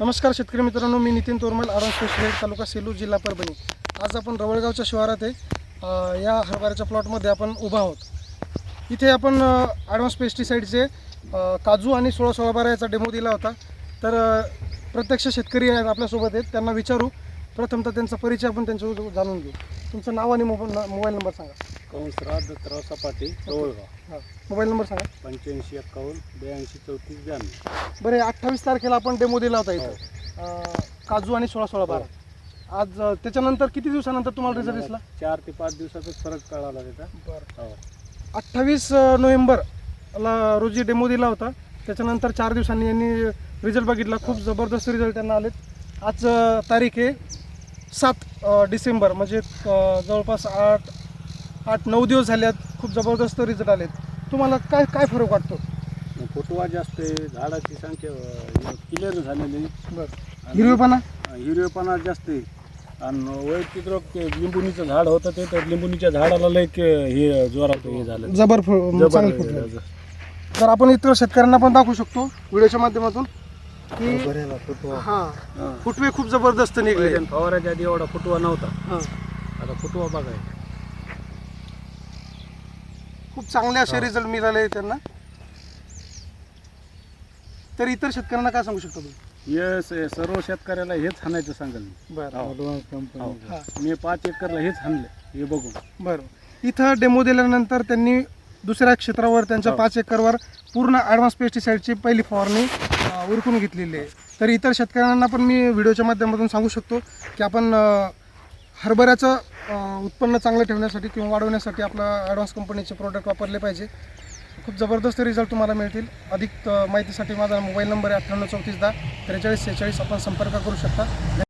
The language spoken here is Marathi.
नमस्कार शेतकरी मित्रांनो मी नितीन तोरमल आरोन स्पेशलिस्ट तालुका सेलू जिल्हा परभणी. आज आपण रवळगावच्या शिवारात आहे. या हरभऱ्याच्या प्लॉटमध्ये आपण उभा आहोत. इथे आपण ॲडव्हान्स पेस्टिसाईडचे काजू आणि सोळा सोळा बारा याचा डेमो दिला होता. तर प्रत्यक्ष शेतकरी आहेत आपल्यासोबत आहेत. त्यांना विचारू. प्रथमतः त्यांचा परिचय आपण त्यांच्या जाणून घेऊ. तुमचं नाव आणि मोबाईल मोबाईल नंबर सांगा. कंसराज दत्तराव सपाटे जवळगाव. हां. मोबाईल नंबर सांगा. पंच्याऐंशी एक्कावन्न ब्याऐंशी चौतीस ब्याण्णव. बरं अठ्ठावीस तारखेला आपण डेमो दिला होता इथं. अ, काजू आणि सोळा सोळा बारा. आज अ, त्याच्यानंतर किती दिवसानंतर तुम्हाला रिझल्ट दिसला? चार ते पाच दिवसातच फरक कळाला त्याचा. बरं. हो. अठ्ठावीस नोव्हेंबरला रोजी डेमो दिला होता. त्याच्यानंतर चार दिवसांनी यांनी रिझल्ट बघितला. खूप जबरदस्त रिझल्ट त्यांना आलेत. आज अ, तारीख आहे सात अ, डिसेंबर. म्हणजे अ, जवळपास आठ आठ नऊ दिवस झाले आहेत खूप जबरदस्त रिझल्ट आलेत. तुम्हाला काय काय फरक वाटतो? फुटवा जास्त आहे झाडाची संख्या क्लिअर झालेली बरं. हिरवेपणा? हिरवेपणा जास्त आहे. आणि वैयक्तिक रोग ते लिंबुनीचं झाड होतं ते तर लिंबुनीच्या झाडाला लय के- हे जोरात हे झालं. जबर तर आपण इतर शेतकऱ्यांना पण दाखवू शकतो व्हिडिओच्या माध्यमातून की हा हा. फुटवे खूप जबरदस्त निघले. फवाराच्या आधी एवढा फुटवा नव्हता. हा. आता फुटवा बघाय खूप चांगले असे रिझल्ट मिळाले त्यांना. तर इतर शेतकऱ्यांना काय सांगू शकतो तुम्ही? हे स- सर्व शेतकऱ्याला हेच हाणायचं सांगेल मी. बरं. हो. हा. मी पाच एकरला हेच हाणले हे बघून. बरं. इथं डेमो दिल्यानंतर त्यांनी दुसऱ्या क्षेत्रावर त्यांच्या हो. पाच एकरवर पूर्ण ॲडव्हान्स पेस्टिसाईडची पहिली फवारणी अं, उरकून घेतलेली आहे. तर इतर शेतकऱ्यांना पण मी व्हिडिओच्या माध्यमातून सांगू शकतो की आपण अं, हरभऱ्याचं उत्पन्न चांगलं ठेवण्यासाठी किंवा वाढवण्यासाठी आपलं ॲडव्हान्स कंपनीचे प्रोडक्ट वापरले पाहिजे. खूप जबरदस्त रिझल्ट तुम्हाला मिळतील. अधिक माहितीसाठी माझा मोबाईल नंबर आहे अठ्ठ्याण्णव चौतीस दहा त्रेचाळीस सेहेचाळीस आपण संपर्क करू शकता.